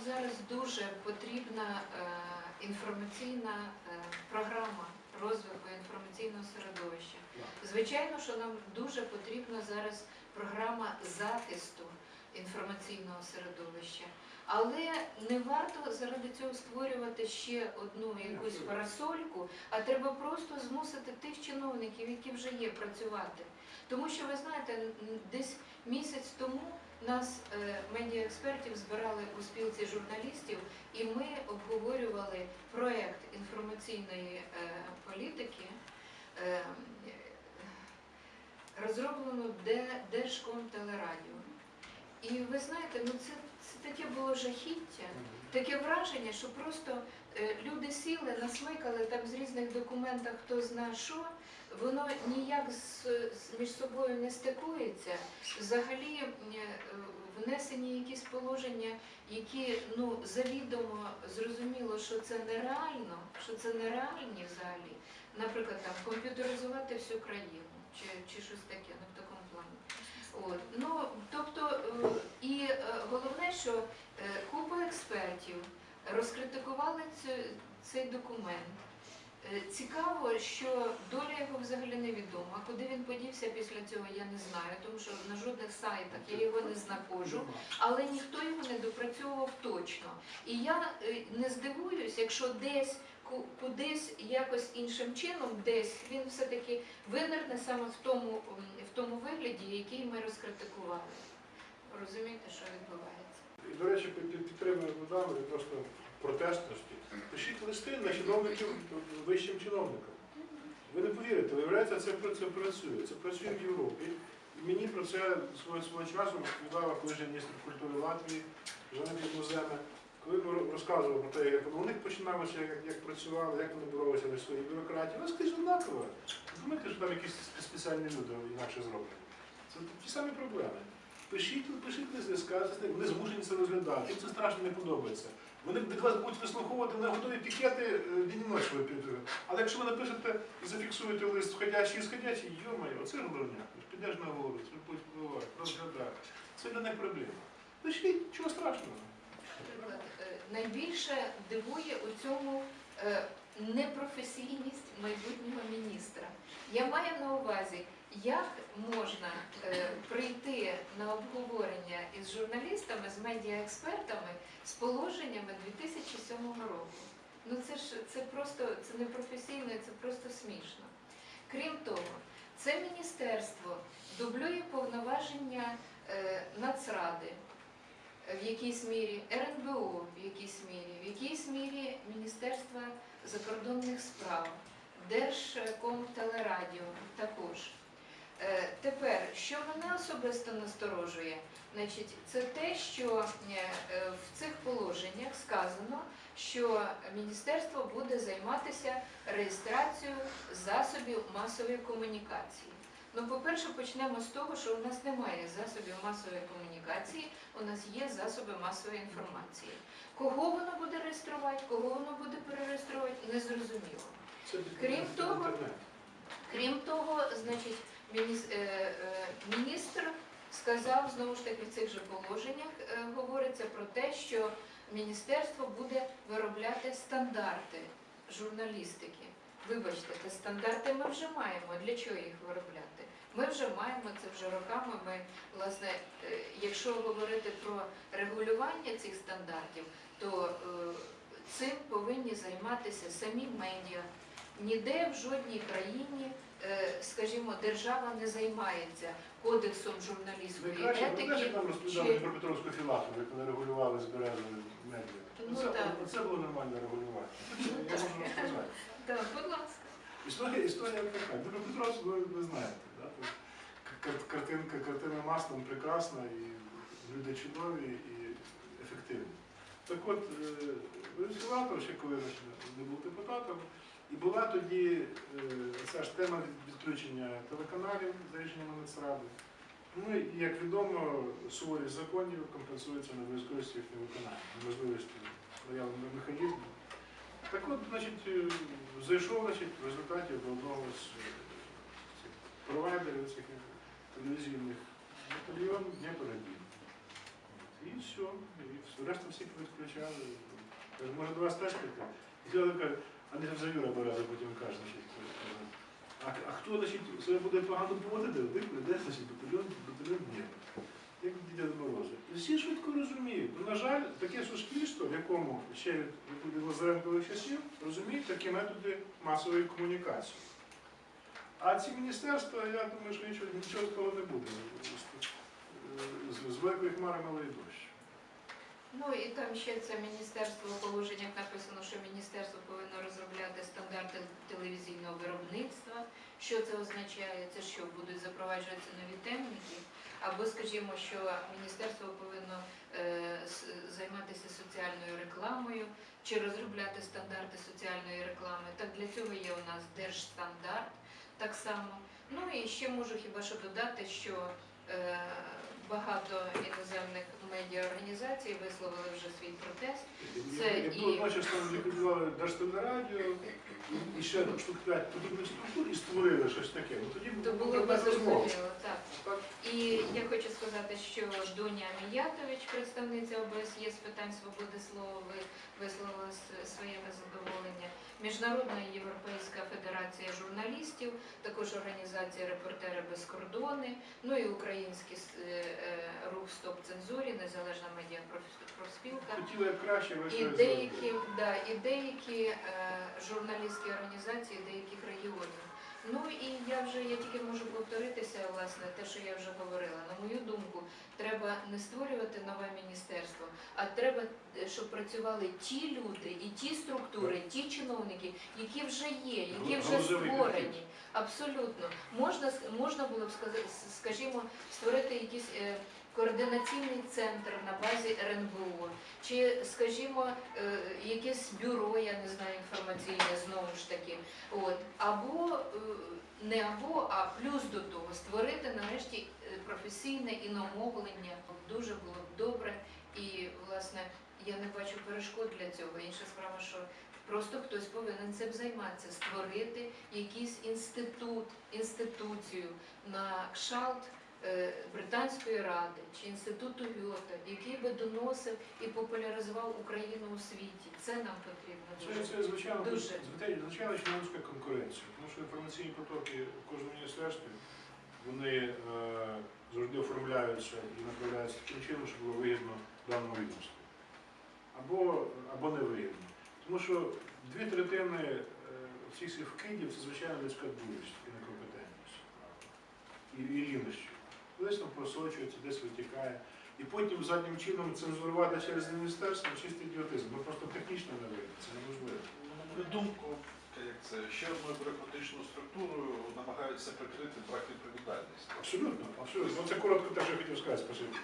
нам зараз дуже потрібна е, інформаційна е, програма розвитку інформаційного середовища. Звичайно, що нам дуже потрібна зараз програма захисту інформаційного середовища. Але не варто заради цього створювати ще одну якусь парасольку, а треба просто змусити тих чиновників, які вже є, працювати. Тому що ви знаєте, десь місяць тому нас, е, медіаекспертів, збирали у спілці журналістів, і ми обговорювали проєкт інформаційної е, політики, е, розроблену Де- Держкомтелерадіо. І ви знаєте, ну це, це таке було жахіття. Таке враження, що просто люди сіли, насмикали там з різних документів, хто зна що, воно ніяк між собою не стикується. Взагалі е, внесені якісь положення, які ну завідомо зрозуміло, що це нереально, що це нереальні взагалі. Наприклад, там комп'ютеризувати всю країну чи, чи щось таке, ну в такому плані. От. Ну, тобто, е, і е, головне, що купа експертів розкритикували цей документ. Е, Цікаво, що доля його взагалі невідома. Куди він подівся після цього, я не знаю, тому що на жодних сайтах я його не знаходжу, але ніхто його не допрацьовував точно. І я е, не здивуюсь, якщо десь ку- кудись якось іншим чином, десь він все-таки винерне саме в тому, в тому вигляді, який ми розкритикували. Розумієте, що відбувається? До речі, під- під- підтримую Богдану відносно протестності. Пишіть листи на чиновників вищим чиновникам. Ви не повірите, виявляється, це, це працює. Це працює в Європі. І мені про це свого, свого часу розповідала колишній міністр культури Латвії, Жанна Музена, коли він ро- розказував про те, як у них починалося, як, як працювали, як вони боролися зі своєю бюрократією. Вона скрізь однакова. Не Думаєте, що там якісь спеціальні люди інакше зроблені. Це ті самі проблеми. Пишіть, пишіть листи, скажете, вони змушені це розглядати. Їм це страшно не подобається. Вони від вас будуть вислуховувати на готові пікети е, і ночі. ви підете. Але якщо ви напишете і зафіксуєте лист входящий і сходячий, йо-моє, оце головня. Підеш на вулицю, будь буває, розглядай. Це для них проблема. Значить, чого страшного. Е, найбільше дивує у цьому е, непрофесійність майбутнього міністра. Я маю на увазі, як можна е, прийти на обговорення із журналістами, з медіаекспертами з положеннями 2007 року. Ну це ж це просто це не професійно, це просто смішно. Крім того, це міністерство дублює повноваження е, Нацради в якійсь мірі РНБО, в якійсь мірі, в якійсь мірі Міністерства закордонних справ, Держкомтелерадіо також. Е, Тепер, що мене особисто насторожує, значить, це те, що е, в цих положеннях сказано, що міністерство буде займатися реєстрацією засобів масової комунікації. Ну, по-перше, почнемо з того, що у нас немає засобів масової комунікації, у нас є засоби масової інформації. Кого воно буде реєструвати, кого воно буде перереєструвати, не зрозуміло. Крім того. Крім того, значить, е, е, міністр сказав знову ж таки в цих же положеннях е, говориться про те, що міністерство буде виробляти стандарти журналістики. Вибачте, це стандарти ми вже маємо. Для чого їх виробляти? Ми вже маємо це вже роками. Ми, власне, е, якщо говорити про регулювання цих стандартів, то е, цим повинні займатися самі медіа. Ніде в жодній країні, скажімо, держава не займається кодексом журналістської ви знаєте, етики. як нам розповідали чи- про Петровську філатову, як вони регулювали збереження медіа. Ну, Це, так. це було нормальне регулювання. Я можу розказати. Так, будь ласка. Історія, історія така. Дуже Петровську ви, ви знаєте. Да? Картинка, картина маслом прекрасна, і люди чудові і ефективні. Так от, е, Філатов, ще коли не був депутатом, і була тоді е, ця ж тема відключення телеканалів за рішенням Нацради. Ну і як відомо, суворість законів компенсується на необов'язковістю їх невиконання, неможливістю наявного механізму. Так от, значить, е, зайшов значить, в результаті одного з е, провайдерів цих телевізійних батальйон Дніпро-Радіо. І все. І решта всіх відключали. Може до вас теж прийти? І каже, а не за Юра Береза потім каже, значить, а, а хто значить, себе буде погано поводити, ви прийде, значить, батальйон, батальйон ні. Як Діда Мороза. І всі швидко розуміють. Ну, на жаль, таке суспільство, в якому ще від Лазаренкових часів розуміють такі методи масової комунікації. А ці міністерства, я думаю, що нічого, нічого такого не буде. З, з великої хмари малий дощ. Ну і там ще це міністерство у положеннях написано, що міністерство повинно розробляти стандарти телевізійного виробництва. Що це означає? Це що будуть запроваджуватися нові темники? Або скажімо, що міністерство повинно е, займатися соціальною рекламою чи розробляти стандарти соціальної реклами. Так для цього є у нас держстандарт так само. Ну і ще можу хіба що додати, що багато іноземних медіаорганізацій висловили вже свій протест. Це Я і- бачив, що ліквідували Держтелерадіо, і, і ще штук 5 подібних структур і створили щось таке. Ну, тоді То було б зрозуміло. Так. І я хочу сказати, що Доня Міятович, представниця ОБСЄ з питань свободи слова, висловила своє незадоволення. Міжнародна європейська федерація журналістів, також організація Репортери без кордони, ну і український е, е, рух Стоп цензурі, незалежна медіапрофспілка. Хотіли як краще, І деякі, да, і деякі е, журналістські організації деяких регіонів. Ну і я вже я тільки можу повторитися, власне, те, що я вже говорила. На мою думку, треба не створювати нове міністерство, а треба, щоб працювали ті люди і ті структури, ті чиновники, які вже є, які вже створені. Абсолютно. Можна, можна було б скажімо, створити якийсь е, координаційний центр на базі РНБО, чи, скажімо, е, якесь бюро, я не знаю, інформаційне знову ж таки. От. Або е, не або, а плюс до того створити нарешті е, професійне іномовлення. Дуже було б добре. І, власне, я не бачу перешкод для цього. Інша справа, що просто хтось повинен цим займатися, створити якийсь інститут, інституцію на кшалт Британської ради чи інституту Гьота, який би доносив і популяризував Україну у світі. Це нам потрібно дуже. це звичайно, Дуже. звичайно, чиновницька конкуренція, тому що інформаційні потоки в кожному міністерстві вони е, завжди оформляються і направляються таким чином, щоб було вигідно даному відомству. Або, або не вигідно. Тому що дві третини е, всіх цих вкидів це звичайно людська дурість і некомпетентність. І, і рівнощі. Десь там просочується, десь витікає. І потім заднім чином цензурувати через міністерство чистий ідіотизм. Ну просто технічно не вийде, це неможливо. На мою думку, як це ще одною бюрократичною структурою намагаються прикрити брак відповідальності. Абсолютно, абсолютно. Ну, це коротко те, що я хотів сказати, спасибі.